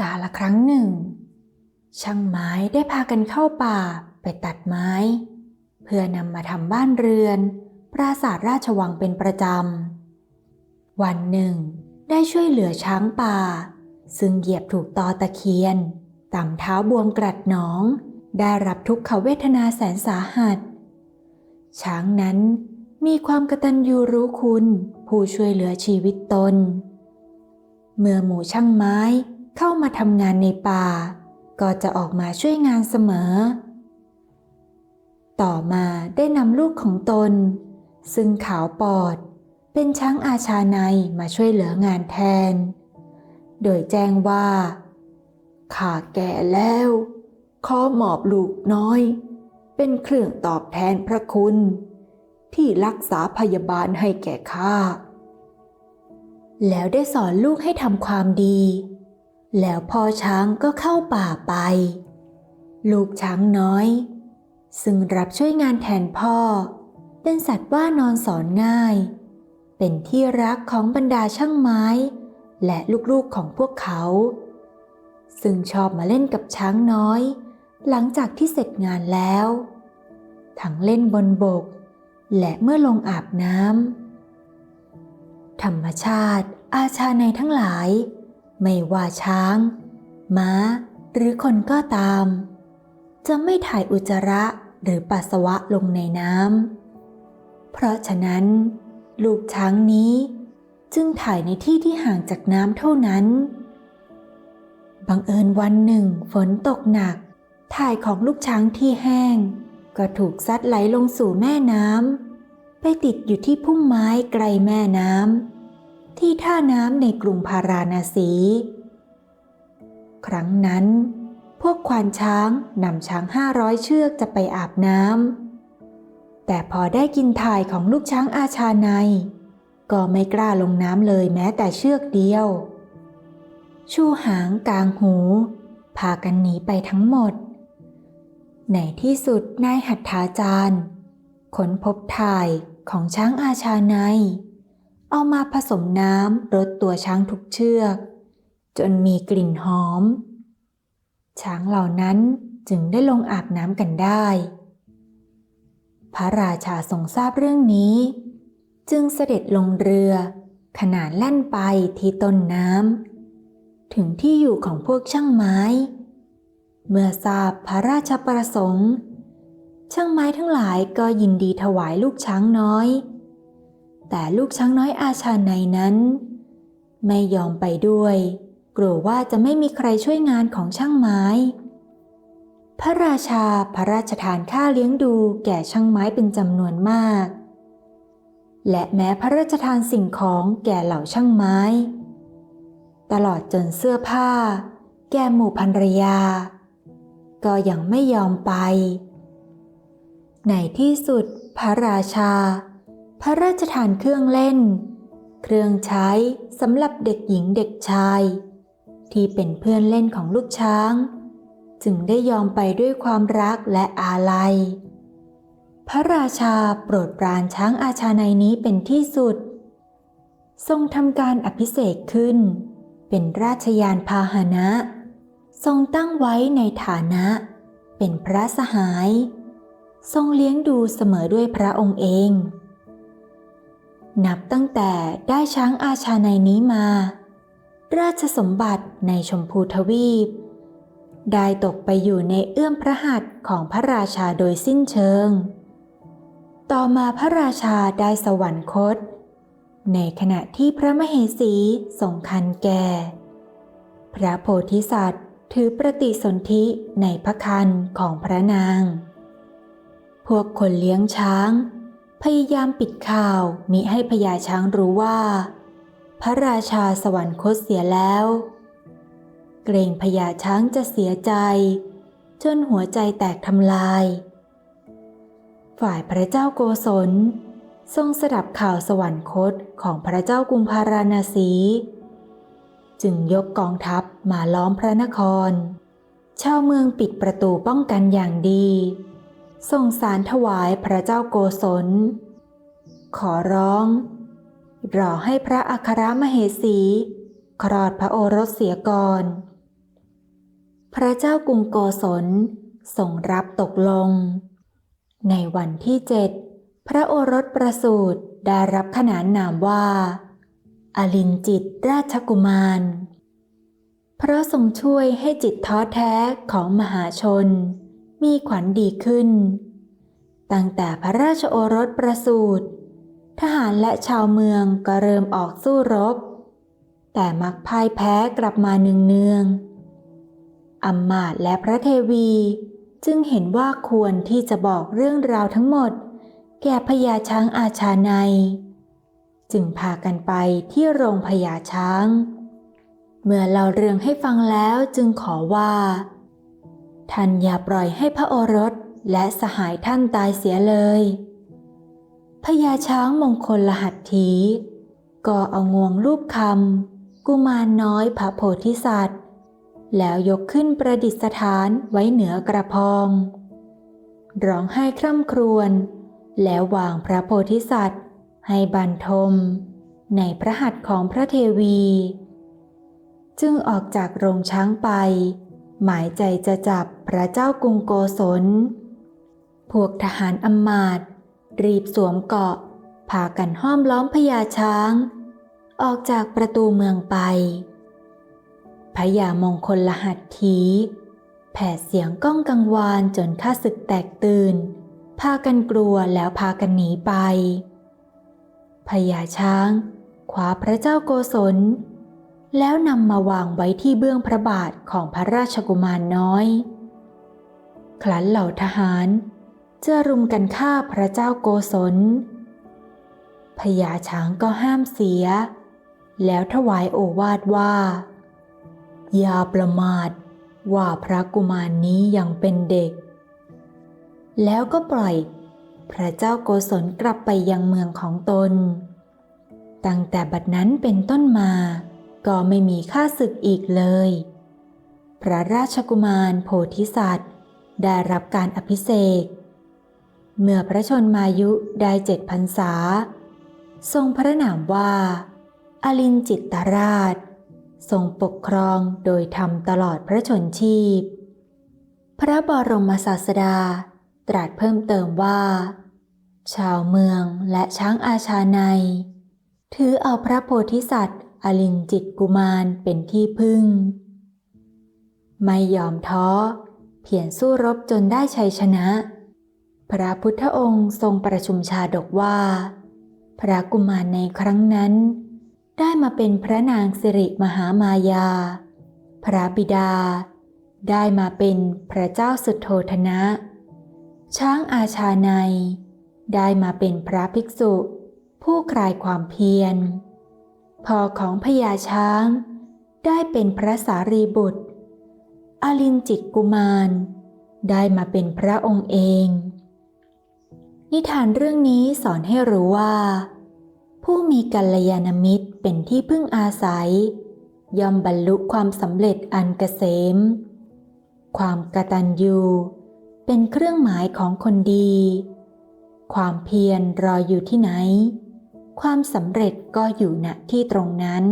กาละครั้งหนึ่ง ช่างไม้ได้พากันเข้าป่าไปตัดไม้ เพื่อนำมาทำบ้านเรือน ปราสาทราชวังเป็นประจำ วันหนึ่ง ได้ช่วยเหลือช้างป่า ซึ่งเหยียบถูกตอตะเคียนต่ำเท้าบวมกรัดหนอง ได้รับทุกขเวทนาแสนสาหัส ช้างนั้นมีความกตัญญูรู้คุณ ผู้ช่วยเหลือชีวิตตน เมื่อหมูช่างไม้ เข้ามาทำงานในป่า ก็จะออกมาช่วยงานเสมอ ต่อมาได้นำลูกของตน ซึ่งขาวปอด เป็นช้างอาชาในมาช่วยเหลืองานแทน โดยแจ้งว่าข้าแก่แล้ว ขอหมอบลูกน้อย เป็นเครื่องตอบแทนพระคุณ ที่รักษาพยาบาลให้แก่ข้าแล้วได้สอนลูกให้ทำความดี แล้วพ่อช้างก็เข้าป่าไป ลูกช้างน้อย ซึ่งรับช่วยงานแทนพ่อ เป็นสัตว์ว่านอนสอนง่าย เป็นที่รักของบรรดาช่างไม้ และลูกๆของพวกเขา ซึ่งชอบมาเล่นกับช้างน้อย หลังจากที่เสร็จงานแล้ว ทั้งเล่นบนบก และเมื่อลงอาบน้ำธรรมชาติอาชาในทั้งหลาย ไม่ว่าช้าง ม้า หรือคนก็ตาม จะไม่ถ่ายอุจจาระหรือปัสสาวะลงในน้ำ เพราะฉะนั้น ลูกช้างนี้จึงถ่ายในที่ที่ห่างจากน้ำเท่านั้น บังเอิญวันหนึ่งฝนตกหนัก ถ่ายของลูกช้างที่แห้ง ก็ถูกซัดไหลลงสู่แม่น้ำไปติดอยู่ที่พุ่มไม้ไกลแม่น้ำ ที่ท่าน้ำในกรุงพาราณสี ครั้งนั้น พวกควานช้างนำช้างห้าร้อยเชือกจะไปอาบน้ำ แต่พอได้กินถ่ายของลูกช้างอาชาใน ก็ไม่กล้าลงน้ำเลยแม้แต่เชือกเดียว ชูหางกลางหู พากันหนีไปทั้งหมด ในที่สุดนายหัตถาจารย์ค้นพบถ่ายของช้างอาชาใน เอามาผสมน้ำรดตัวช้างทุกเชือก จนมีกลิ่นหอม ช้างเหล่านั้นจึงได้ลงอาบน้ำกันได้ พระราชาทรงทราบเรื่องนี้ จึงเสด็จลงเรือ ขนานแล่นไปที่ต้นน้ำถึงที่อยู่ของพวกช่างไม้ เมื่อทราบพระราชประสงค์ ช่างไม้ทั้งหลายก็ยินดีถวายลูกช้างน้อย แต่ลูกช้างน้อยอาชาในนั้น ไม่ยอมไปด้วย กลัวว่าจะไม่มีใครช่วยงานของช่างไม้ พระราชาพระราชทานค่าเลี้ยงดูแก่ช่างไม้เป็นจำนวนมาก และแม้พระราชทานสิ่งของแก่เหล่าช่างไม้ ตลอดจนเสื้อผ้า แก่หมู่ภรรยา ก็ยังไม่ยอมไป ในที่สุดพระราชา พระราชทานเครื่องเล่น เครื่องใช้สำหรับเด็กหญิงเด็กชาย ที่เป็นเพื่อนเล่นของลูกช้าง จึงได้ยอมไปด้วยความรักและอาลัย พระราชาโปรดปรานช้างอาชาในนี้เป็นที่สุด ทรงทำการอภิเษกขึ้น เป็นราชยานพาหนะ ทรงตั้งไว้ในฐานะ เป็นพระสหาย ทรงเลี้ยงดูเสมอด้วยพระองค์เอง นับตั้งแต่ได้ช้างอาชาในนี้มา ราชสมบัติในชมพูทวีป ได้ตกไปอยู่ในเอื้อมพระหัตถ์ของพระราชาโดยสิ้นเชิง ต่อมาพระราชาได้สวรรคต ในขณะที่พระมเหสีทรงคันแก่ พระโพธิสัตว์ถือปฏิสนธิในพระคันของพระนาง พวกคนเลี้ยงช้าง พยายามปิดข่าวมิให้พญาช้างรู้ว่า พระราชาสวรรคตเสียแล้ว เกรงพญาช้างจะเสียใจ จนหัวใจแตกทำลาย ฝ่ายพระเจ้าโกศล ทรงสดับข่าวสวรรคตของพระเจ้ากรุงพาราณสี จึงยกกองทัพมาล้อมพระนคร ชาวเมืองปิดประตูป้องกันอย่างดี ส่งสารถวายพระเจ้าโกศล ขอร้อง รอให้พระอัครมเหสี คลอดพระโอรสเสียก่อน พระเจ้ากรุงโกศลทรงรับตกลง ในวันที่เจ็ดพระโอรสประสูติได้รับขนานนามว่า อลินจิตราชกุมาร เพราะทรงช่วยให้จิตท้อแท้ของมหาชน มีขวัญดีขึ้น ตั้งแต่พระราชโอรสประสูติทหารและชาวเมืองก็เริ่มออกสู้รบ แต่มักพ่ายแพ้กลับมาเนืองๆอำมาตและพระเทวีจึงเห็นว่าควรที่จะบอกเรื่องราวทั้งหมด แก่พญาช้างอาชาใน จึงพากันไปที่โรงพญาช้าง เมื่อเล่าเรื่องให้ฟังแล้วจึงขอว่า ท่านอย่าปล่อยให้พระโอรสและสหายท่านตายเสียเลยพญาช้างมงคลลหัตถีก็เอางวงรูปคำกุมารน้อยพระโพธิสัตว์ แล้วยกขึ้นประดิษฐานไว้เหนือกระพอง ร้องไห้คร่ำครวญแล้ววางพระโพธิสัตว์ ให้บันทม ในพระหัตถ์ของพระเทวี จึงออกจากโรงช้างไป หมายใจจะจับพระเจ้ากรุงโกศล พวกทหารอำมาตย์รีบสวมเกาะพากันห้อมล้อมพญาช้าง ออกจากประตูเมืองไปพญามงคลลหัตถีแผดเสียงก้องกังวานจนข้าศึกแตกตื่น พากันกลัวแล้วพากันหนีไปพญาช้างคว้าพระเจ้าโกศล แล้วนำมาวางไว้ที่เบื้องพระบาทของพระราชกุมารน้อย ครั้นเหล่าทหารจะรุมกันฆ่าพระเจ้าโกศลพญาช้างก็ห้ามเสีย แล้วถวายโอวาทว่า อย่าประมาทว่าพระกุมารนนี้ยังเป็นเด็ก แล้วก็ปล่อย พระเจ้าโกศลกลับไปยังเมืองของตน ตั้งแต่บัดนั้นเป็นต้นมา ก็ไม่มีข้าศึกอีกเลย พระราชกุมารโพธิสัตว์ ได้รับการอภิเษกเมื่อพระชนมายุได้เจ็ดพรรษา ทรงพระนามว่า อลินจิตตราช ทรงปกครองโดยธรรมตลอดพระชนชีพ พระบรมศาสดาตรัสเพิ่มเติมว่า ชาวเมืองและช้างอาชาใน ถือเอาพระโพธิสัตว์ อลินจิตกุมารเป็นที่พึ่ง ไม่ยอมท้อ เพียรสู้รบจนได้ชัยชนะ พระพุทธองค์ทรงประชุมชาดกว่า พระกุมารในครั้งนั้น ได้มาเป็นพระนางสิริมหามายา พระบิดา ได้มาเป็นพระเจ้าสุดโธธนะ ช้างอาชาใน ได้มาเป็นพระภิกษุ ผู้คลายความเพียร พ่อของพญาช้าง ได้เป็นพระสารีบุตร อลินจิตกุมาร ได้มาเป็นพระองค์เอง นิทานเรื่องนี้สอนให้รู้ว่า ผู้มีกัลยาณมิตรเป็นที่พึ่งอาศัย ย่อมบรรลุความสำเร็จอันเกษม ความกตัญญูเป็นเครื่องหมายของคนดี ความเพียรรออยู่ที่ไหน ความสำเร็จก็อยู่ณที่ตรงนั้น